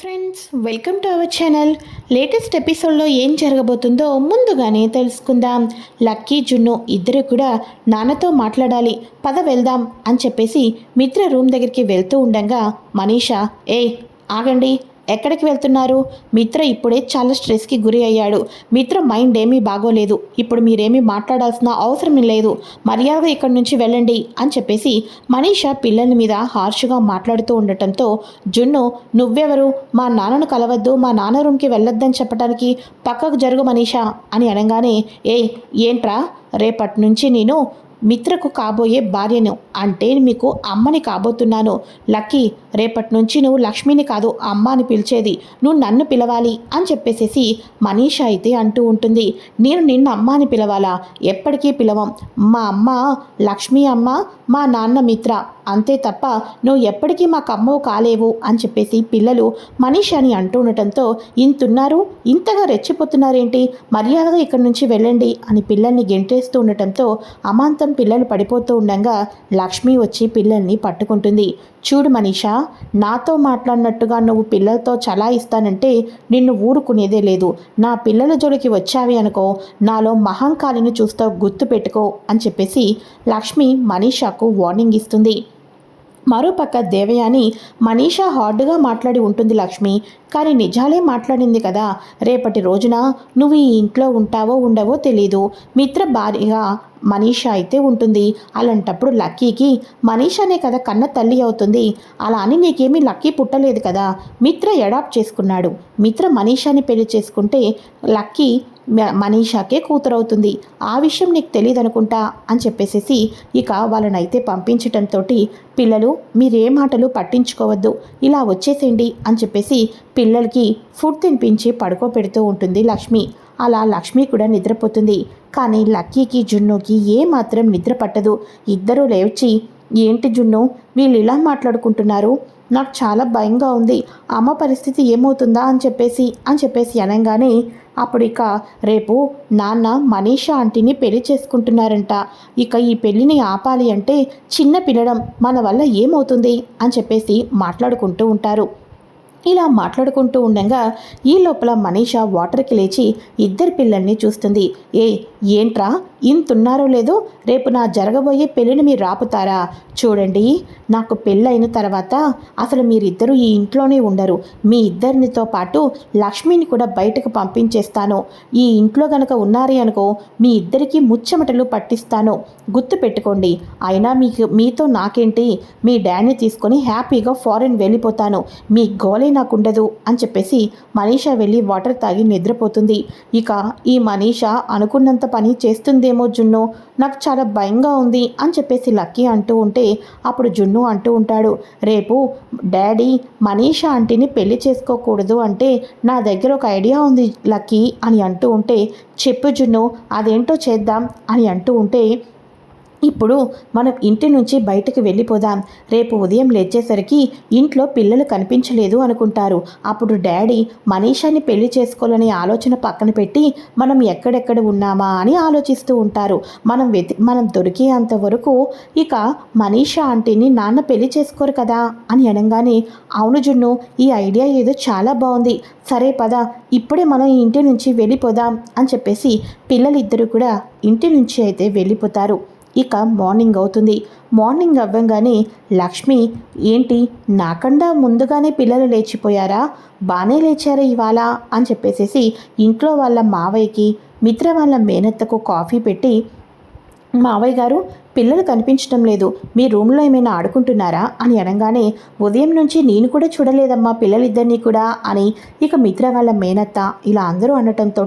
Friends welcome to our channel latest ఎపిసోడ్లో ఏం జరగబోతుందో ముందుగానే తెలుసుకుందాం. లక్కీ జున్ను ఇద్దరు కూడా నాన్నతో మాట్లాడాలి. పద వెళ్దాం అని చెప్పేసి మిత్ర రూమ్ దగ్గరికి వెళ్తూ ఉండగా మనీషా ఏయ్ ఆగండి. ఎక్కడికి వెళ్తున్నారు? మిత్ర ఇప్పుడే చాలా స్ట్రెస్కి గురి అయ్యాడు. మిత్ర మైండ్ ఏమీ బాగోలేదు. ఇప్పుడు మీరేమీ మాట్లాడాల్సిన అవసరం లేదు. మర్యాదగా ఇక్కడి నుంచి వెళ్ళండి అని చెప్పేసి మనీష పిల్లల మీద హార్ష్గా మాట్లాడుతూ ఉండటంతో జున్ను నువ్వెవరు? మా నాన్నను కలవద్దు. మా నాన్న రూమ్కి వెళ్ళొద్దని చెప్పడానికి పక్కకు జరుగు మనీష అని అనగానే ఏ ఏంట్రా? రేపటి నుంచి నేను మిత్రకు కాబోయే భార్యను అంటే మీకు అమ్మని కాబోతున్నాను. లక్కీ రేపటి నుంచి నువ్వు లక్ష్మిని కాదు అమ్మ అని పిలిచేది. నువ్వు నన్ను పిలవాలి అని చెప్పేసేసి మనీష అయితే అంటూ ఉంటుంది. నేను నిన్ను అమ్మ అని పిలవాలా? ఎప్పటికీ పిలవం. మా అమ్మ లక్ష్మి అమ్మ మా నాన్న మిత్ర. అంతే తప్ప నువ్వు ఎప్పటికీ మాకు కమ్మో కాలేవు అని చెప్పేసి పిల్లలు మనీష్ అని అంటూ ఉండటంతో ఇంతున్నారు? ఇంతగా రెచ్చిపోతున్నారేంటి? మర్యాదగా ఇక్కడి నుంచి వెళ్ళండి అని పిల్లల్ని గెంటేస్తూ ఉండటంతో అమాంతం పిల్లలు పడిపోతూ ఉండగా లక్ష్మి వచ్చి పిల్లల్ని పట్టుకుంటుంది. చూడు మనీషా నాతో మాట్లాడినట్టుగా నువ్వు పిల్లలతో చలాయిస్తానంటే నిన్ను ఊరుకునేదే లేదు. నా పిల్లల జోలికి వచ్చావి అనుకో నాలో మహంకాళిని చూస్తావు గుర్తు పెట్టుకో అని చెప్పేసి లక్ష్మి మనీషాకు వార్నింగ్ ఇస్తుంది. మరోపక్క దేవయాని మనీషా హార్డ్గా మాట్లాడి ఉంటుంది లక్ష్మి. కానీ నిజాలే మాట్లాడింది కదా. రేపటి రోజున నువ్వు ఈ ఇంట్లో ఉంటావో ఉండవో తెలీదు. మిత్ర భార్యగా మనీషా అయితే ఉంటుంది. అలాంటప్పుడు లక్కీకి మనీషానే కదా కన్న తల్లి అవుతుంది. అలా అని నీకేమీ లక్కీ పుట్టలేదు కదా? మిత్ర ఎడాప్ట్ చేసుకున్నాడు. మిత్ర మనీషాని పెళ్ళి చేసుకుంటే లక్కీ మ- మనీషాకే కూతురవుతుంది. ఆ విషయం నీకు తెలియదు అనుకుంటా అని చెప్పేసేసి ఇక వాళ్ళనైతే పంపించటంతో పిల్లలు మీరే మాటలు పట్టించుకోవద్దు. ఇలా వచ్చేసేయండి అని చెప్పేసి పిల్లలకి ఫుడ్ తినిపించి పడుకోబెడుతూ ఉంటుంది లక్ష్మి. అలా లక్ష్మి కూడా నిద్రపోతుంది. కానీ లక్కీకి జున్నుకి ఏ మాత్రం నిద్ర పట్టదు ఇద్దరూ లేచి ఏంటి జున్ను వీళ్ళు ఇలా మాట్లాడుకుంటున్నారు? నాకు చాలా భయంగా ఉంది. అమ్మ పరిస్థితి ఏమవుతుందా? అని చెప్పేసి అని చెప్పేసి అనగానే అప్పుడు ఇక రేపు నాన్న మనీషా ఆంటీని పెళ్ళి చేసుకుంటున్నారంట. ఇక ఈ పెళ్ళిని ఆపాలి అంటే చిన్న పిల్లడం మన వల్ల ఏమవుతుంది? అని చెప్పేసి మాట్లాడుకుంటూ ఉంటారు. ఇలా మాట్లాడుకుంటూ ఉండగా ఈ లోపల మనీషా వాటర్కి లేచి ఇద్దరు పిల్లల్ని చూస్తుంది. ఏ ఏంట్రా? ఇంతున్నారో లేదో రేపు నా జరగబోయే పెళ్ళిని మీరు రాపుతారా? చూడండి నాకు పెళ్ళైన తర్వాత అసలు మీరిద్దరూ ఈ ఇంట్లోనే ఉండరు. మీ ఇద్దరినితో పాటు లక్ష్మిని కూడా బయటకు పంపించేస్తాను. ఈ ఇంట్లో గనక ఉన్నారే అనుకో మీ ఇద్దరికీ ముచ్చమటలు పట్టిస్తాను. గుర్తు పెట్టుకోండి అయినా మీకు మీతో నాకేంటి? మీ డాడీని తీసుకొని హ్యాపీగా ఫారెన్ వెళ్ళిపోతాను. మీ గోలే నాకు ఉండదు అని చెప్పేసి మనీషా వెళ్ళి వాటర్ తాగి నిద్రపోతుంది. ఇక ఈ మనీషా అనుకున్నంత పని చేస్తుంది. ఉందేమో జున్ను. నాకు చాలా భయంగా ఉంది అని చెప్పేసి లక్కీ అంటూ ఉంటే అప్పుడు జున్ను అంటూ ఉంటాడు. రేపు డాడీ మనీషా ఆంటీని పెళ్ళి చేసుకోకూడదు అంటే నా దగ్గర ఒక ఐడియా ఉంది లక్కీ అని అంటూ ఉంటే చెప్పు జున్ను అదేంటో చేద్దాం అని అంటూ ఉంటే ఇప్పుడు మనం ఇంటి నుంచి బయటకు వెళ్ళిపోదాం. రేపు ఉదయం లేచేసరికి ఇంట్లో పిల్లలు కనిపించలేదు అనుకుంటారు. అప్పుడు డాడీ మనీషాని పెళ్ళి చేసుకోవాలనే ఆలోచన పక్కన పెట్టి మనం ఎక్కడెక్కడ ఉన్నామా అని ఆలోచిస్తూ ఉంటారు. మనం వెతి మనం దొరికేంత వరకు ఇక మనీషా ఆంటీని నాన్న పెళ్ళి చేసుకోరు కదా అని అనగానే అవును జున్ను ఈ ఐడియా ఏదో చాలా బాగుంది సరే పద ఇప్పుడే మనం ఇంటి నుంచి వెళ్ళిపోదాం అని చెప్పేసి పిల్లలిద్దరూ కూడా ఇంటి నుంచి అయితే వెళ్ళిపోతారు. ఇక మార్నింగ్ అవుతుంది. మార్నింగ్ అవ్వంగానే లక్ష్మి ఏంటి నాకన్నా ముందుగానే పిల్లలు లేచిపోయారా? బాగానే లేచారా ఇవాళ? అని చెప్పేసేసి ఇంట్లో వాళ్ళ మావయ్యకి మిత్ర వాళ్ళ మేనత్తకు కాఫీ పెట్టి మావయ్య గారు పిల్లలు కనిపించడం లేదు. మీ రూమ్లో ఏమైనా ఆడుకుంటున్నారా? అని అనగానే ఉదయం నుంచి నేను కూడా చూడలేదమ్మా పిల్లలిద్దరినీ కూడా అని ఇక మిత్ర వాళ్ళ మేనత్త ఇలా అందరూ అనటంతో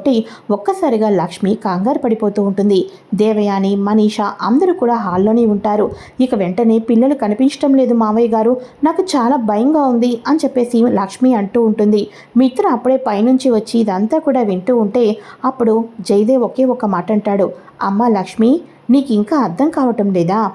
ఒక్కసారిగా లక్ష్మి కంగారు పడిపోతూ ఉంటుంది. దేవయాని మనీష అందరూ కూడా హాల్లోనే ఉంటారు. ఇక వెంటనే పిల్లలు కనిపించడం లేదు మావయ్య గారు నాకు చాలా భయంగా ఉంది అని చెప్పేసి లక్ష్మి అంటూ ఉంటుంది. మిత్ర అప్పుడే పైనుంచి వచ్చి ఇదంతా కూడా వింటూ ఉంటే అప్పుడు జయదేవ్ ఒకే ఒక మాట అంటాడు అమ్మ లక్ష్మి నీకు ఇంకా అర్థం కావటం లేదా?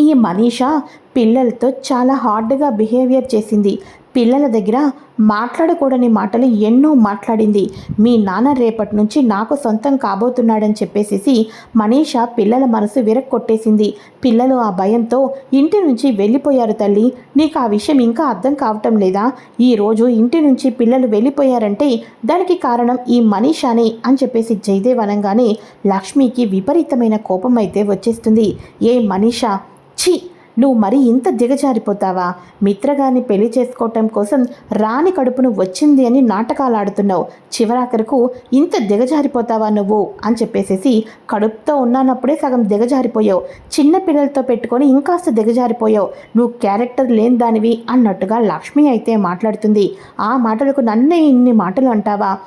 ఈ మనీషా పిల్లలతో చాలా హార్డ్గా బిహేవియర్ చేసింది. పిల్లల దగ్గర మాట్లాడకూడని మాటలు ఎన్నో మాట్లాడింది. మీ నాన్న రేపటి నుంచి నాకు సొంతం కాబోతున్నాడని చెప్పేసేసి మనీష పిల్లల మనసు విరక్కొట్టేసింది. పిల్లలు ఆ భయంతో ఇంటి నుంచి వెళ్ళిపోయారు తల్లి. నీకు ఆ విషయం ఇంకా అర్థం కావటం లేదా? ఈరోజు ఇంటి నుంచి పిల్లలు వెళ్ళిపోయారంటే దానికి కారణం ఈ మనీషానే అని చెప్పేసి జయదేవ్ అనగానే లక్ష్మికి విపరీతమైన కోపం అయితే వచ్చేస్తుంది. ఏ మనీషా? ఛీ! నువ్వు మరి ఇంత దిగజారిపోతావా? మిత్రగాని పెళ్ళి చేసుకోవటం కోసం రాని కడుపును వచ్చింది అని నాటకాలు ఆడుతున్నావు చివరాఖరకు ఇంత దిగజారిపోతావా నువ్వు? అని చెప్పేసేసి కడుపుతో ఉన్నానప్పుడే సగం దిగజారిపోయావు. చిన్న పిల్లలతో పెట్టుకొని ఇంకాస్త దిగజారిపోయావు. నువ్వు క్యారెక్టర్ లేని దానివి అన్నట్టుగా లక్ష్మి అయితే మాట్లాడుతుంది. ఆ మాటలకు నన్నే ఇన్ని మాటలు అంటావా?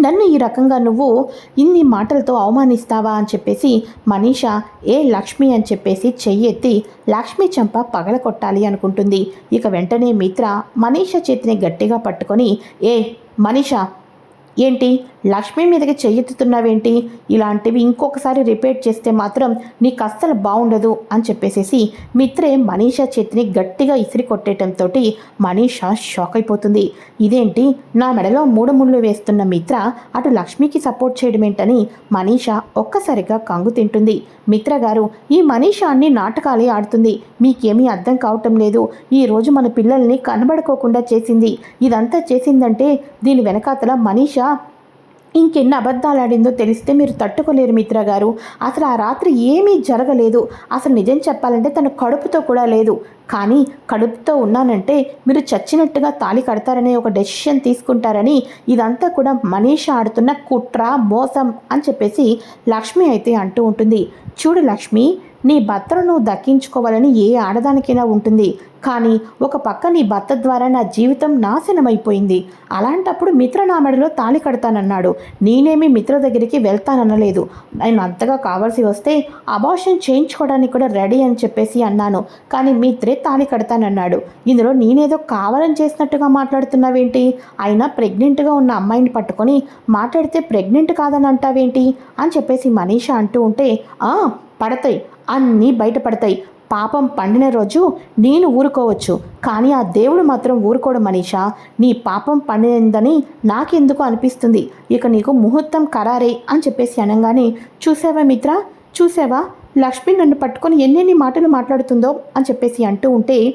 నన్ను ఈ రకంగా నువ్వు ఇన్ని మాటలతో అవమానిస్తావా అని చెప్పేసి మనీష ఏ లక్ష్మి? అని చెప్పేసి చెయ్యెత్తి లక్ష్మి చెంప పగల కొట్టాలి అనుకుంటుంది. ఇక వెంటనే మిత్ర మనీష చేతిని గట్టిగా పట్టుకొని ఏ మనీష ఏంటి? లక్ష్మి మీదకి చెయ్యెత్తుతున్నావేంటి ఇలాంటివి ఇంకొకసారి రిపీట్ చేస్తే మాత్రం నీకు అస్సలు బాగుండదు అని చెప్పేసేసి మిత్రే మనీషా చేతిని గట్టిగా ఇసిరి కొట్టేయటంతో మనీషా షాక్ అయిపోతుంది. ఇదేంటి? నా మెడలో మూడు ముళ్ళు వేస్తున్న మిత్ర అటు లక్ష్మికి సపోర్ట్ చేయడమేంటని మనీషా ఒక్కసారిగా కంగు తింటుంది. మిత్ర గారు ఈ మనీషా అన్ని నాటకాలే ఆడుతుంది. మీకేమీ అర్థం కావటం లేదు. ఈరోజు మన పిల్లల్ని కనబడుకోకుండా చేసింది. ఇదంతా చేసిందంటే దీని వెనకాతల మనీషా ఇంకెన్ని అబద్ధాలు ఆడిందో తెలిస్తే మీరు తట్టుకోలేరు మిత్ర గారు. అసలు ఆ రాత్రి ఏమీ జరగలేదు. అసలు నిజం చెప్పాలంటే తన కడుపుతో కూడా లేదు. కానీ కడుపుతో ఉన్నానంటే మీరు చచ్చినట్టుగా తాళి కడతారనే ఒక డెసిషన్ తీసుకుంటారని ఇదంతా కూడా మనీష ఆడుతున్న కుట్ర మోసం అని చెప్పేసి లక్ష్మి అయితే అంటూ ఉంటుంది. చూడు లక్ష్మి నీ భర్తను నువ్వు దక్కించుకోవాలని ఏ ఆడదానికైనా ఉంటుంది. కానీ ఒక పక్క నీ భర్త ద్వారా నా జీవితం నాశనమైపోయింది. అలాంటప్పుడు మిత్ర నా మెడలో తాళి కడతానన్నాడు. నేనేమి మిత్ర దగ్గరికి వెళ్తాననలేదు. నేను అంతగా కావాల్సి వస్తే అబార్షన్ చేయించుకోవడానికి కూడా రెడీ అని చెప్పేసి అన్నాను. కానీ మిత్రే తాళి కడతానన్నాడు. ఇందులో నేనేదో కావాలని చేసినట్టుగా మాట్లాడుతున్నావేంటి? అయినా ప్రెగ్నెంట్గా ఉన్న అమ్మాయిని పట్టుకొని మాట్లాడితే ప్రెగ్నెంట్ కాదని అంటావేంటి? అని చెప్పేసి మనీష అంటూ ఉంటే "ఆ, పడతాయి. అన్నీ బయటపడతాయి. పాపం పండిన రోజు నేను ఊరుకోవచ్చు. కానీ ఆ దేవుడు మాత్రం ఊరుకోడు మనీషా. నీ పాపం పండినదని నాకెందుకు అనిపిస్తుంది? ఇక నీకు ముహూర్తం ఖరారే అని చెప్పేసి అనగానే చూసావా మిత్ర? చూసావా? లక్ష్మి నన్ను పట్టుకొని ఎన్నెన్ని మాటలు మాట్లాడుతుందో? అని చెప్పేసి అంటూ ఉంటే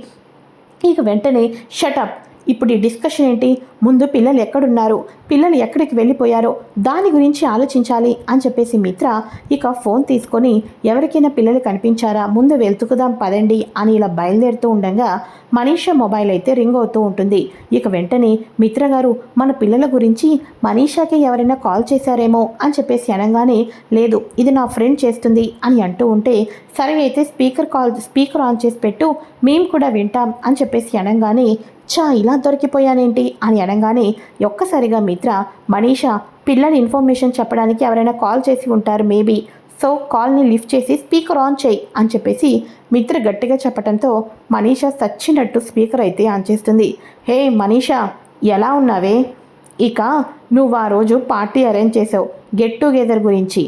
ఇక వెంటనే షటప్ ఇప్పుడు ఈ డిస్కషన్ ఏంటి? ముందు పిల్లలు ఎక్కడున్నారు? పిల్లలు ఎక్కడికి వెళ్ళిపోయారో? దాని గురించి ఆలోచించాలి అని చెప్పేసి మిత్ర ఇక ఫోన్ తీసుకొని ఎవరికైనా పిల్లలు కనిపించారా? ముందు వెళ్తుకుదాం పదండి అని ఇలా బయలుదేరుతూ ఉండగా మనీష మొబైల్ అయితే రింగ్ అవుతూ ఉంటుంది. ఇక వెంటనే మిత్ర గారు మన పిల్లల గురించి మనీషాకి ఎవరైనా కాల్ చేశారేమో అని చెప్పేసి అనగానే లేదు ఇది నా ఫ్రెండ్ చేస్తుంది అని అంటూ ఉంటే సరే అయితే స్పీకర్ కాల్ స్పీకర్ ఆన్ చేసి పెట్టు మేము కూడా వింటాం అని చెప్పేసి అనగానే చా ఇలా దొరికిపోయానేంటి? అని అనగానే ఒక్కసారిగా మిత్ర మనీషా పిల్లల ఇన్ఫర్మేషన్ చెప్పడానికి ఎవరైనా కాల్ చేసి ఉంటారు మేబీ. సో కాల్ని లిఫ్ట్ చేసి స్పీకర్ ఆన్ చేయి అని చెప్పేసి మిత్ర గట్టిగా చెప్పడంతో మనీషా సచ్చినట్టు స్పీకర్ అయితే ఆన్ చేస్తుంది. హే మనీషా ఎలా ఉన్నావే? ఇక నువ్వు ఆ రోజు పార్టీ అరేంజ్ చేసావు గెట్ టుగెదర్ గురించి.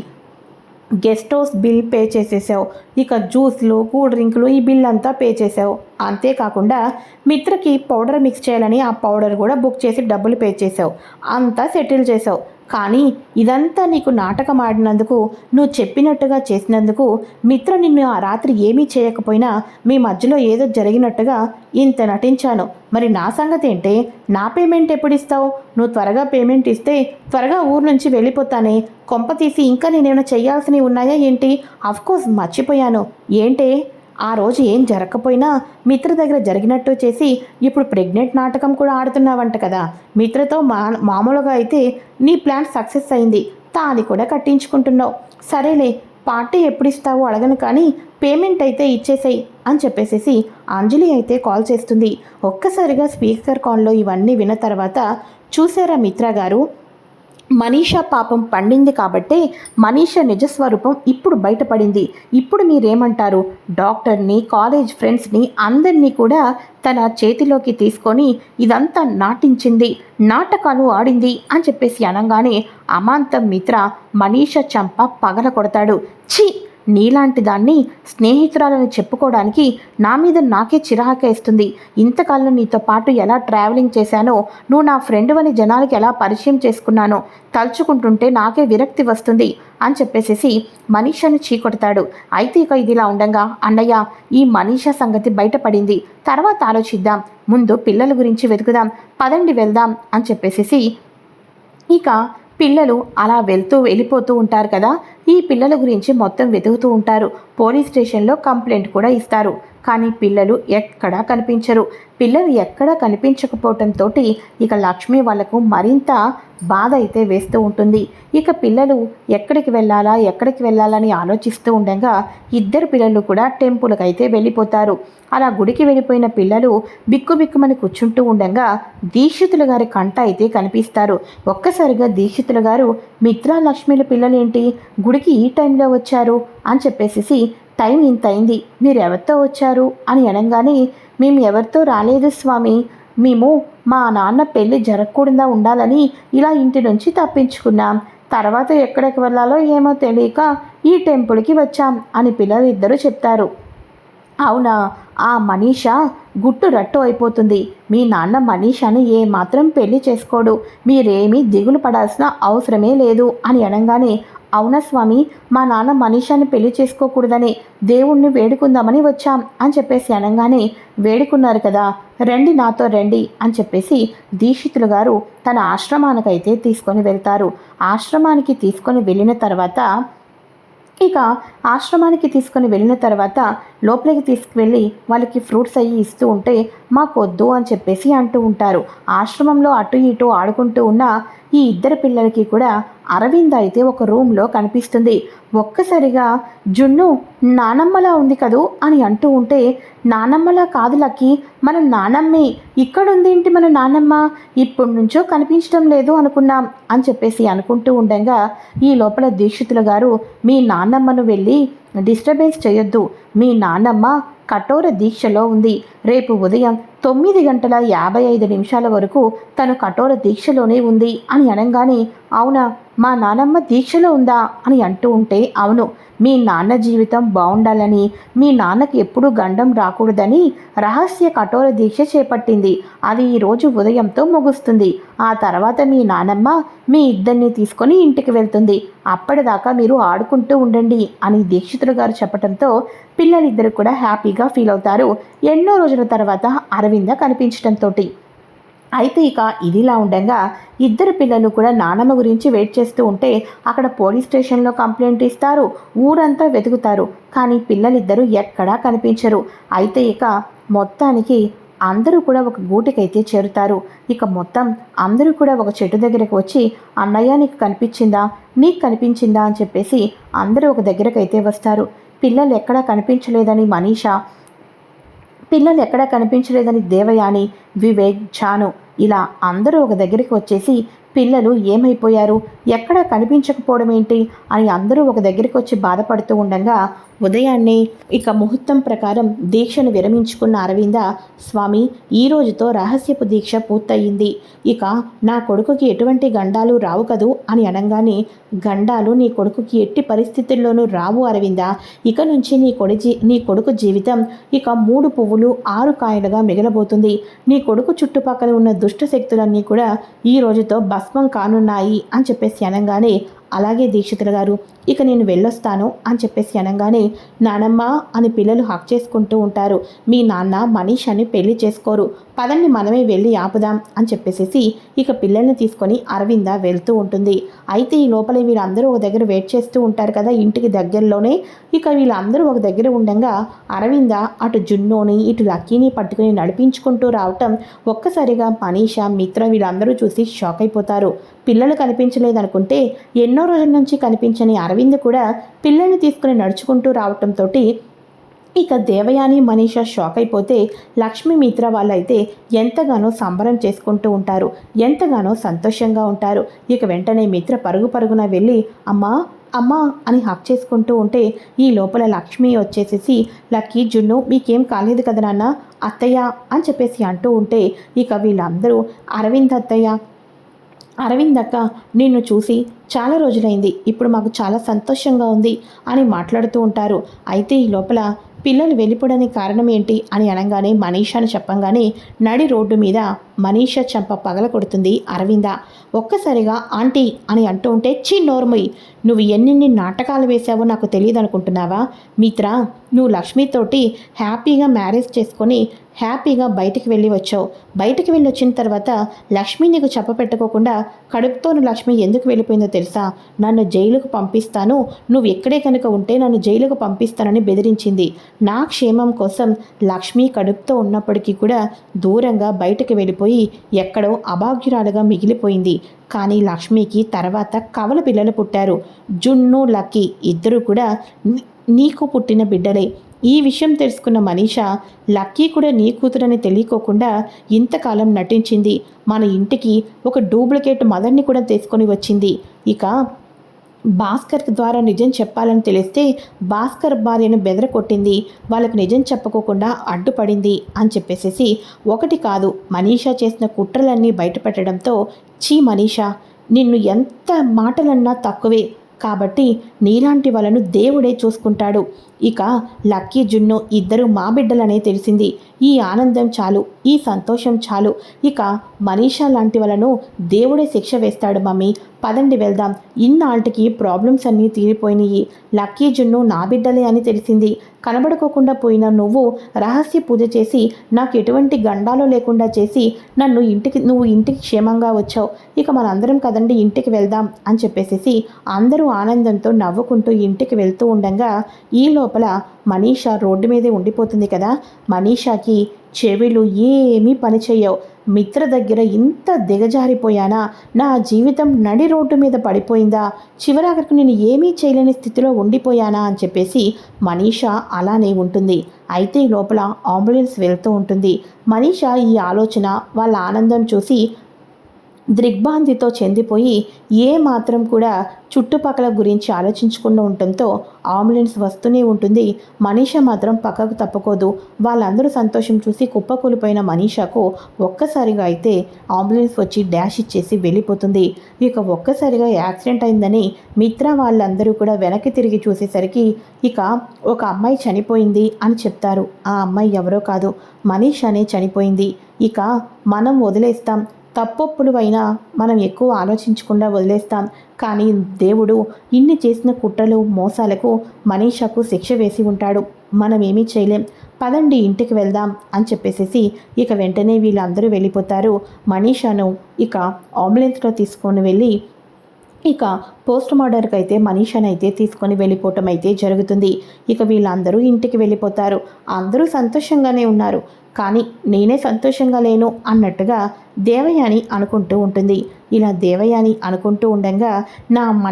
గెస్ట్ హౌస్ బిల్ పే చేసేసావు. ఇక జ్యూస్లు కూల్ డ్రింకులు ఈ బిల్ అంతా పే చేసావు. అంతేకాకుండా మిత్రకి పౌడర్ మిక్స్ చేయాలని ఆ పౌడర్ కూడా బుక్ చేసి డబ్బులు పే చేసావు. అంతా సెటిల్ చేసావు. కానీ ఇదంతా నీకు నాటకం ఆడినందుకు నువ్వు చెప్పినట్టుగా చేసినందుకు మిత్ర నిన్ను ఆ రాత్రి ఏమీ చేయకపోయినా మీ మధ్యలో ఏదో జరిగినట్టుగా ఇంత నటించాను. మరి నా సంగతి ఏంటే? నా పేమెంట్ ఎప్పుడు ఇస్తావు నువ్వు త్వరగా పేమెంట్ ఇస్తే త్వరగా ఊరు నుంచి వెళ్ళిపోతానే. కొంప తీసి ఇంకా నేనేమైనా చేయాల్సినవి ఉన్నాయా ఏంటి? అఫ్కోర్స్ మర్చిపోయాను. ఏంటే? ఆ రోజు ఏం జరగకపోయినా మిత్ర దగ్గర జరిగినట్టు చేసి ఇప్పుడు ప్రెగ్నెంట్ నాటకం కూడా ఆడుతున్నావంట కదా. మిత్రతో మా మామూలుగా అయితే నీ ప్లాన్ సక్సెస్ అయింది తాళి కూడా కట్టించుకుంటున్నావు. సరేలే పార్టీ ఎప్పుడు ఇస్తావో అడగను కానీ పేమెంట్ అయితే ఇచ్చేసేయి అని చెప్పేసేసి అంజలి అయితే కాల్ చేస్తుంది. ఒక్కసారిగా స్పీకర్ కాల్లో ఇవన్నీ విన్న తర్వాత చూసారా మిత్ర గారు? మనీషా పాపం పండింది కాబట్టే మనీషా నిజస్వరూపం ఇప్పుడు బయటపడింది. ఇప్పుడు మీరేమంటారు? డాక్టర్ని కాలేజ్ ఫ్రెండ్స్ని అందరినీ కూడా తన చేతిలోకి తీసుకొని ఇదంతా నాటించింది. నాటకాలు ఆడింది అని చెప్పేసి అనగానే అమాంతం మిత్ర మనీషా చంప పగల కొడతాడు ఛీ! నీలాంటి దాన్ని స్నేహితురాలని చెప్పుకోవడానికి నా మీద నాకే చిరాకేస్తుంది ఇంతకాలం నీతో పాటు ఎలా ట్రావెలింగ్ చేశానో నువ్వు నా ఫ్రెండ్ అని జనాలకి ఎలా పరిచయం చేసుకున్నానో తలుచుకుంటుంటే నాకే విరక్తి వస్తుంది అని చెప్పేసేసి మనీషాను చీకొడతాడు. అయితే ఇక ఇదిలా ఉండగా అన్నయ్య ఈ మనీషా సంగతి బయటపడింది. తర్వాత ఆలోచిద్దాం. ముందు పిల్లల గురించి వెతుకుదాం. పదండి వెళ్దాం అని చెప్పేసేసి ఇక పిల్లలు అలా వెళ్తూ వెళ్ళిపోతూ ఉంటారు కదా ఈ పిల్లల గురించి మొత్తం వెతుకుతూ ఉంటారు. పోలీస్ స్టేషన్లో కంప్లైంట్ కూడా ఇస్తారు. కానీ పిల్లలు ఎక్కడా కనిపించరు. పిల్లలు ఎక్కడా కనిపించకపోవటంతో ఇక లక్ష్మి వాళ్ళకు మరింత బాధ అయితే వేస్తూ ఉంటుంది. ఇక పిల్లలు ఎక్కడికి వెళ్ళాలా ఎక్కడికి వెళ్ళాలని ఆలోచిస్తూ ఉండగా ఇద్దరు పిల్లలు కూడా టెంపుల్కి అయితే వెళ్ళిపోతారు. అలా గుడికి వెళ్ళిపోయిన పిల్లలు బిక్కు బిక్కుమని కూర్చుంటూ ఉండగా దీక్షితుల గారి కంట అయితే కనిపిస్తారు. ఒక్కసారిగా దీక్షితుల గారు మిత్రా లక్ష్మిల పిల్లలేంటి? గుడికి ఈ టైంలో వచ్చారు? అని చెప్పేసి టైం ఇంత అయింది మీరు ఎవరితో వచ్చారు? అని అనగానే మేము ఎవరితో రాలేదు స్వామి. మేము మా నాన్న పెళ్ళి జరగకూడదా ఉండాలని ఇలా ఇంటి నుంచి తప్పించుకున్నాం. తర్వాత ఎక్కడికి వెళ్ళాలో ఏమో తెలియక ఈ టెంపుల్కి వచ్చాం అని పిల్లలిద్దరూ చెప్తారు. అవునా? ఆ మనీష గుట్టు రట్టు అయిపోతుంది. మీ నాన్న మనీషాని ఏమాత్రం పెళ్ళి చేసుకోడు. మీరేమీ దిగులు పడాల్సిన అవసరమే లేదు అని అనగానే అవునా స్వామి? మా నాన్న మనీషాని పెళ్ళి చేసుకోకూడదని దేవుణ్ణి వేడుకుందామని వచ్చాం అని చెప్పేసి అనగానే వేడుకున్నారు కదా రండి నాతో రండి అని చెప్పేసి దీక్షితులు గారు తన ఆశ్రమానికైతే తీసుకొని వెళ్తారు. ఆశ్రమానికి తీసుకొని వెళ్ళిన తర్వాత ఇక ఆశ్రమానికి తీసుకొని వెళ్ళిన తర్వాత లోపలికి తీసుకువెళ్ళి వాళ్ళకి ఫ్రూట్స్ అయ్యి ఇస్తూ ఉంటే మాకొద్దు అని చెప్పేసి అంటూ ఉంటారు. ఆశ్రమంలో అటు ఇటు ఆడుకుంటూ ఉన్న ఈ ఇద్దరు పిల్లలకి కూడా అరవింద్ అయితే ఒక రూమ్లో కనిపిస్తుంది. ఒక్కసారిగా జున్ను నానమ్మలా ఉంది కదూ? అని అంటూ ఉంటే నానమ్మలా కాదు లక్కి మన నానమ్మే. ఇక్కడుందేంటి మన నానమ్మ? ఇప్పటి నుంచో కనిపించడం లేదు అనుకున్నాం. అని చెప్పేసి అనుకుంటూ ఉండగా ఈ లోపల దీక్షితులు గారు మీ నానమ్మను వెళ్ళి డిస్టర్బెన్స్ చేయొద్దు. మీ నానమ్మ కఠోర దీక్షలో ఉంది. రేపు ఉదయం తొమ్మిది గంటల యాభై ఐదు నిమిషాల వరకు తను కఠోర దీక్షలోనే ఉంది అని అనగానే అవునా మా నానమ్మ దీక్షలో ఉందా? అని అంటూ ఉంటే అవును మీ నాన్న జీవితం బాగుండాలని మీ నాన్నకి ఎప్పుడూ గండం రాకూడదని రహస్య కఠోర దీక్ష చేపట్టింది. అది ఈరోజు ఉదయంతో ముగుస్తుంది. ఆ తర్వాత మీ నానమ్మ మీ ఇద్దరిని తీసుకొని ఇంటికి వెళ్తుంది. అప్పటిదాకా మీరు ఆడుకుంటూ ఉండండి అని దీక్షితులు గారు చెప్పడంతో పిల్లలిద్దరు కూడా హ్యాపీగా ఫీల్ అవుతారు. ఎన్నో రోజులు తర్వాత అరవింద కనిపించడంతో అయితే ఇక ఇదిలా ఉండగా ఇద్దరు పిల్లలు కూడా నానమ్మ గురించి వెయిట్ చేస్తూ ఉంటే అక్కడ పోలీస్ స్టేషన్లో కంప్లైంట్ ఇస్తారు ఊరంతా వెతుకుతారు. కానీ పిల్లలిద్దరూ ఎక్కడా కనిపించరు. అయితే ఇక మొత్తానికి అందరూ కూడా ఒక గూటికైతే చేరుతారు. ఇక మొత్తం అందరూ కూడా ఒక చెట్టు దగ్గరకు వచ్చి అన్నయ్య నీకు కనిపించిందా? నీకు కనిపించిందా? అని చెప్పేసి అందరూ ఒక దగ్గరకైతే వస్తారు. పిల్లలు ఎక్కడా కనిపించలేదని మనీషా పిల్లలు ఎక్కడా కనిపించలేదని దేవయాని వివేక్ జాను ఇలా అందరూ ఒక దగ్గరికి వచ్చేసి పిల్లలు ఏమైపోయారు? ఎక్కడ కనిపించకపోవడం ఏంటి అని అందరూ ఒక దగ్గరికి వచ్చి బాధపడుతూ ఉండగా ఉదయాన్నే ఇక ముహూర్తం ప్రకారం దీక్షను విరమించుకున్న అరవింద స్వామి ఈ రోజుతో రహస్యపు దీక్ష పూర్తయింది. ఇక నా కొడుకుకి ఎటువంటి గండాలు రావు కదూ? అని అనగానే గండాలు నీ కొడుకుకి ఎట్టి పరిస్థితుల్లోనూ రావు అరవింద. ఇక నుంచి నీ కొడి నీ కొడుకు జీవితం ఇక మూడు పువ్వులు ఆరు కాయలుగా మిగలబోతుంది. నీ కొడుకు చుట్టుపక్కల ఉన్న దుష్ట శక్తులన్నీ కూడా ఈ రోజుతో భస్మం కానున్నాయి అని చెప్పేసి అనగానే అలాగే దీక్షితులు గారు ఇక నేను వెళ్ళొస్తాను అని చెప్పేసి అనగానే నానమ్మ అని పిల్లలు హక్ చేసుకుంటూ ఉంటారు. మీ నాన్న మనీష్ అని పెళ్ళి చేసుకోరు. పదండి మనమే వెళ్ళి ఆపుదాం అని చెప్పేసి ఇక పిల్లల్ని తీసుకొని అరవింద వెళ్తూ ఉంటుంది. అయితే ఈ లోపల వీళ్ళందరూ ఒక దగ్గర వెయిట్ చేస్తూ ఉంటారు కదా ఇంటికి దగ్గరలోనే. ఇక వీళ్ళందరూ ఒక దగ్గర ఉండగా అరవింద అటు జున్నోని ఇటు లక్కీని పట్టుకుని నడిపించుకుంటూ రావటం ఒక్కసారిగా మనీష మిత్ర వీళ్ళందరూ చూసి షాక్ అయిపోతారు. పిల్లలు కనిపించలేదనుకుంటే ఎన్నో రోజుల నుంచి కనిపించని అరవింద్ కూడా పిల్లల్ని తీసుకుని నడుచుకుంటూ రావటంతో ఇక దేవయాని మనీష షాక్ అయిపోతే లక్ష్మీ మిత్ర వాళ్ళైతే ఎంతగానో సంబరం చేసుకుంటూ ఉంటారు. ఎంతగానో సంతోషంగా ఉంటారు. ఇక వెంటనే మిత్ర పరుగు పరుగున వెళ్ళి అమ్మా అమ్మా అని హక్ చేసుకుంటూ ఉంటే ఈ లోపల లక్ష్మి వచ్చేసేసి లక్కీ జున్ను మీకేం కాలేదు కదా నాన్న అత్తయ్య అని చెప్పేసి అంటూ ఉంటే ఇక వీళ్ళందరూ అరవింద్ అత్తయ్య అరవింద్ అక్క నిన్ను చూసి చాలా రోజులైంది ఇప్పుడు మాకు చాలా సంతోషంగా ఉంది అని మాట్లాడుతూ ఉంటారు. అయితే ఈ లోపల పిల్లలు వెళ్ళిపోవడానికి కారణం ఏంటి అని అనగానే మనీషాని చెప్పంగానే నడి రోడ్డు మీద మనీషా చంప పగల కొడుతుంది అరవింద. ఒక్కసారిగా ఆంటీ అని అంటూ ఉంటే చి నోర్మయ్ నువ్వు ఎన్నెన్ని నాటకాలు వేశావో నాకు తెలియదు అనుకుంటున్నావా మిత్ర నువ్వు లక్ష్మితోటి హ్యాపీగా మ్యారేజ్ చేసుకొని హ్యాపీగా బయటికి వెళ్ళి వచ్చావు. బయటికి వెళ్ళి వచ్చిన తర్వాత లక్ష్మి నీకు చెప్పపెట్టుకోకుండా కడుపుతోను లక్ష్మి ఎందుకు వెళ్ళిపోయిందో తెలుసా? నన్ను జైలుకు పంపిస్తాను. నువ్వు ఎక్కడే కనుక ఉంటే నన్ను జైలుకు పంపిస్తానని బెదిరించింది. నా క్షేమం కోసం లక్ష్మి కడుపుతో ఉన్నప్పటికీ కూడా దూరంగా బయటకు వెళ్ళిపోయి ఎక్కడో అభాగ్యురాలుగా మిగిలిపోయింది. కానీ లక్ష్మికి తర్వాత కవల పిల్లలు పుట్టారు. జున్ను లక్కీ ఇద్దరు కూడా నీకు పుట్టిన బిడ్డలే. ఈ విషయం తెలుసుకున్న మనీషా లక్కీ కూడా నీ కూతురని తెలియకోకుండా ఇంతకాలం నటించింది. మన ఇంటికి ఒక డూప్లికేట్ మదర్ని కూడా తీసుకొని వచ్చింది. ఇక భాస్కర్ ద్వారా నిజం చెప్పాలని తెలిస్తే భాస్కర్ భార్యను బెదర కొట్టింది వాళ్ళకు నిజం చెప్పుకోకుండా అడ్డుపడింది అని చెప్పేసేసి ఒకటి కాదు మనీషా చేసిన కుట్రలన్నీ బయటపెట్టడంతో చీ మనీషా నిన్ను ఎంత మాటలన్నా తక్కువే. కాబట్టి నీలాంటి వాళ్ళను దేవుడే చూసుకుంటాడు. ఇక లక్కీ జున్ను ఇద్దరు మా బిడ్డలనే తెలిసింది. ఈ ఆనందం చాలు ఈ సంతోషం చాలు. ఇక మనీషా లాంటి వాళ్ళను దేవుడే శిక్ష వేస్తాడు మమ్మీ. పదండి వెళ్దాం. ఇన్నాళ్ళకి ప్రాబ్లమ్స్ అన్నీ తీరిపోయినాయి. లక్కీ జున్ను నా బిడ్డలే అని తెలిసింది. కనబడుకోకుండా పోయిన నువ్వు రహస్య పూజ చేసి నాకు ఎటువంటి గండాలు లేకుండా చేసి నన్ను ఇంటికి నువ్వు ఇంటికి క్షేమంగా వచ్చావు. ఇక మనందరం కదండి ఇంటికి వెళ్దాం అని చెప్పేసి అందరూ ఆనందంతో నవ్వుకుంటూ ఇంటికి వెళ్తూ ఉండగా ఈలో లోపల మనీషా రోడ్డు మీదే ఉండిపోతుంది కదా. మనీషాకి చెవిలు ఏమీ పనిచేయవు మిత్ర దగ్గర ఇంత దిగజారిపోయానా? నా జీవితం నడి రోడ్డు మీద పడిపోయిందా? చివరాఖరికి నేను ఏమీ చేయలేని స్థితిలో ఉండిపోయానా? అని చెప్పేసి మనీషా అలానే ఉంటుంది. అయితే లోపల అంబులెన్స్ వెళ్తూ ఉంటుంది. మనీషా ఈ ఆలోచన వాళ్ళ ఆనందం చూసి దిగ్భాంతితో చెందిపోయి ఏ మాత్రం కూడా చుట్టుపక్కల గురించి ఆలోచించకుండా ఉండటంతో అంబులెన్స్ వస్తూనే ఉంటుంది. మనీష మాత్రం పక్కకు తప్పుకోదు. వాళ్ళందరూ సంతోషం చూసి కుప్పకూలిపోయిన మనీషాకు ఒక్కసారిగా అయితే అంబులెన్స్ వచ్చి డ్యాష్ ఇచ్చేసి వెళ్ళిపోతుంది. ఇక ఒక్కసారిగా యాక్సిడెంట్ అయిందని మిత్ర వాళ్ళందరూ కూడా వెనక్కి తిరిగి చూసేసరికి ఇక ఒక అమ్మాయి చనిపోయింది అని చెప్తారు. ఆ అమ్మాయి ఎవరో కాదు. మనీషానే చనిపోయింది. ఇక మనం వదిలేస్తాం. తప్పొప్పులు అయినా మనం ఎక్కువ ఆలోచించకుండా వదిలేస్తాం. కానీ దేవుడు ఇన్ని చేసిన కుట్రలు మోసాలకు మనీషాకు శిక్ష వేసి ఉంటాడు. మనం చేయలేం. పదండి ఇంటికి వెళ్దాం అని చెప్పేసేసి ఇక వెంటనే వీళ్ళందరూ వెళ్ళిపోతారు. మనీషాను ఇక అంబులెన్స్లో తీసుకొని వెళ్ళి ఇక పోస్ట్ మార్టర్కి అయితే మనీషాని అయితే తీసుకొని వెళ్ళిపోవటం అయితే జరుగుతుంది. ఇక వీళ్ళందరూ ఇంటికి వెళ్ళిపోతారు. అందరూ సంతోషంగానే ఉన్నారు. కానీ నేనే సంతోషంగా లేను అన్నట్టుగా దేవయాని అనుకుంటూ ఉంటుంది. ఇలా దేవయాని అనుకుంటూ ఉండగా నా మ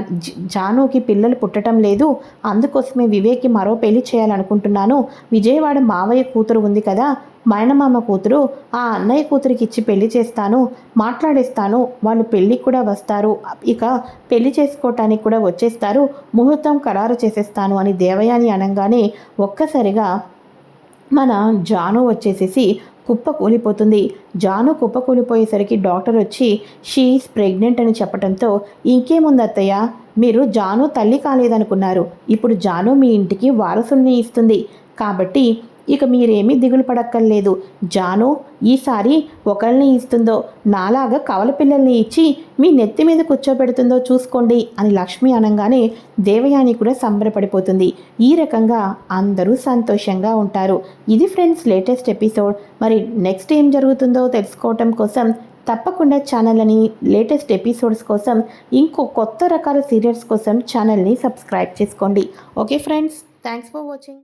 జానుకి పిల్లలు పుట్టడం లేదు. అందుకోసమే వివేక్కి మరో పెళ్ళి చేయాలనుకుంటున్నాను. విజయవాడ మావయ్య కూతురు ఉంది కదా. మైనమామ కూతురు ఆ అన్నయ్య కూతురికి ఇచ్చి పెళ్ళి చేస్తాను. మాట్లాడేస్తాను. వాళ్ళు పెళ్ళికి కూడా వస్తారు. ఇక పెళ్ళి చేసుకోవటానికి కూడా వచ్చేస్తారు. ముహూర్తం ఖరారు చేసేస్తాను అని దేవయాని అనగానే ఒక్కసారిగా మన జాను వచ్చేసేసి కుప్ప కూలిపోతుంది. జాను కుప్ప కూలిపోయేసరికి డాక్టర్ వచ్చి షీఈస్ ప్రెగ్నెంట్ అని చెప్పడంతో ఇంకేముంది అత్తయ్య? మీరు జాను తల్లి కాలేదనుకున్నారు. ఇప్పుడు జాను మీ ఇంటికి వారసుల్ని ఇస్తుంది. కాబట్టి ఇక మీరేమీ దిగులు పడక్కర్లేదు. జాను ఈసారి ఒకరిని ఇస్తుందో నాలాగా కవల పిల్లల్ని ఇచ్చి మీ నెత్తి మీద కూర్చోబెడుతుందో చూసుకోండి అని లక్ష్మి అనగానే దేవయాని కూడా సంబరపడిపోతుంది. ఈ రకంగా అందరూ సంతోషంగా ఉంటారు. ఇది ఫ్రెండ్స్ లేటెస్ట్ ఎపిసోడ్. మరి నెక్స్ట్ ఏం జరుగుతుందో తెలుసుకోవటం కోసం తప్పకుండా ఛానల్ని లేటెస్ట్ ఎపిసోడ్స్ కోసం ఇంకో కొత్త రకాల సీరియల్స్ కోసం ఛానల్ని సబ్స్క్రైబ్ చేసుకోండి. Okay friends thanks for watching.